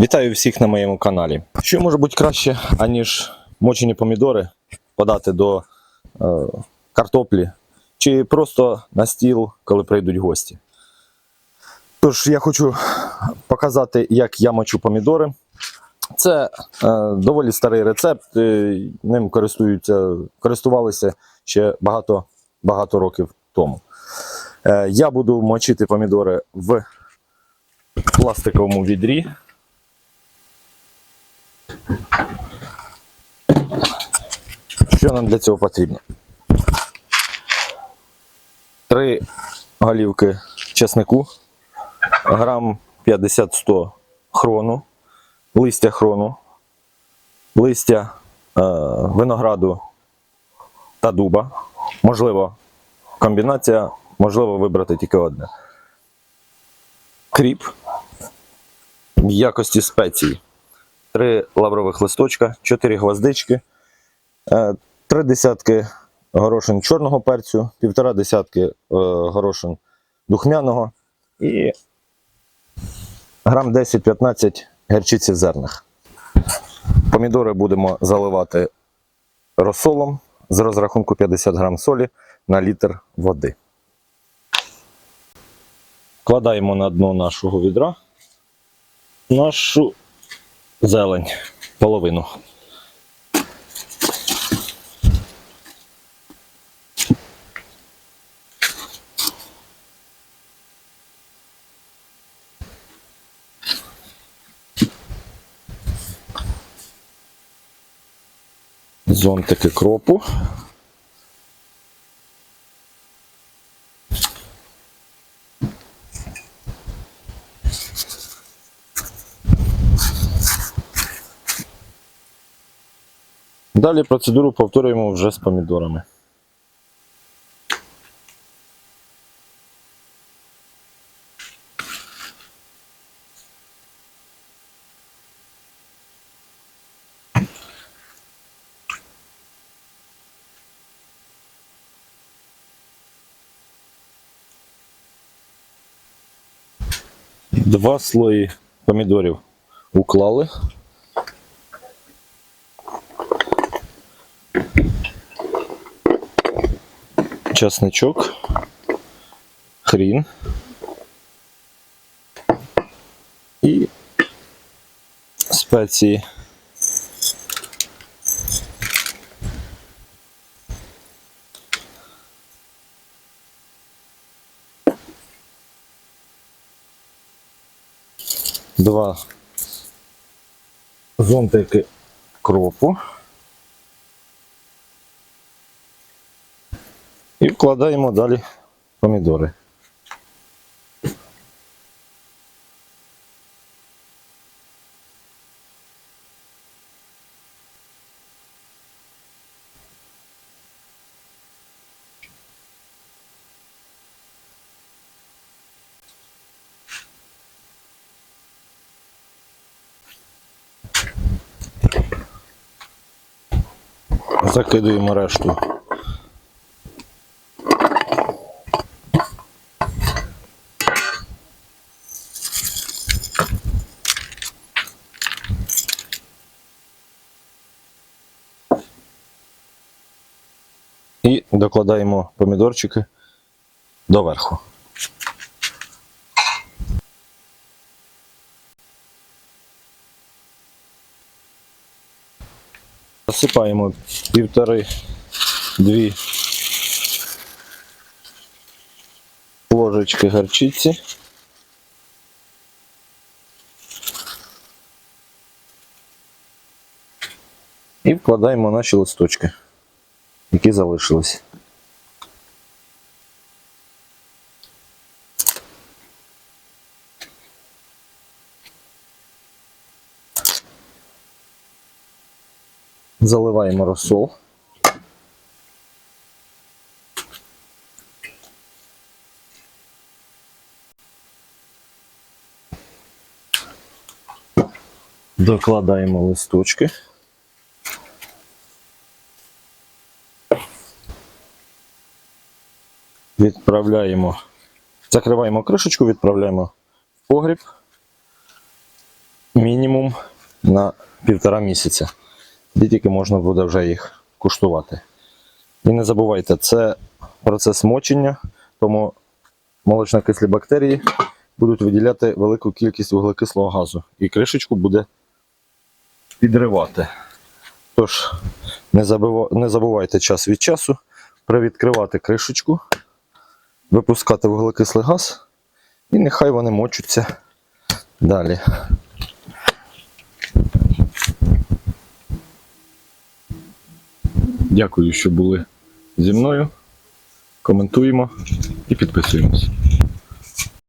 Вітаю всіх на моєму каналі. Що може бути краще, аніж мочені помідори подати до е, картоплі чи просто на стіл, коли прийдуть гості. Тож я хочу показати, як я мочу помідори. Це е, доволі старий рецепт, е, ним користуються, користувалися ще багато, багато років тому. Е, я буду мочити помідори в пластиковому відрі. Що нам для цього потрібно? Три голівки чеснику, грам 50-100 хрону, листя хрону, листя е, винограду та дуба. Можливо, комбінація, можливо, вибрати тільки одне. Кріп в якості спеції. 3 лаврових листочка, 4 гвоздички, е, три десятки горошин чорного перцю, півтора десятки е, горошин духмяного і грам 10-15 герчиці зерних. Помідори будемо заливати розсолом з розрахунку 50 грам солі на літр води. Кладаємо на дно нашого відра нашу зелень, половину. Зонтики кропу. Далі процедуру повторюємо вже з помідорами. Два слої помідорів уклали. Часничок, хрін і спеції. Два зонтики кропу. І вкладаємо далі помідори. Закидуємо решту І докладаємо помідорчики доверху. Засипаємо півтори-дві ложечки горчиці. І вкладаємо наші листочки які залишились. Заливаємо розсол. Докладаємо листочки. Відправляємо, закриваємо кришечку, відправляємо в погріб. мінімум на півтора місяця. І тільки можна буде вже їх куштувати. І не забувайте, це процес мочення, тому молочно-кислі бактерії будуть виділяти велику кількість вуглекислого газу, і кришечку буде підривати. Тож, не забувайте час від часу привідкривати кришечку, випускати вуглекислий газ, і нехай вони мочуться далі. Дякую, що були зі мною. Коментуємо і підписуємося.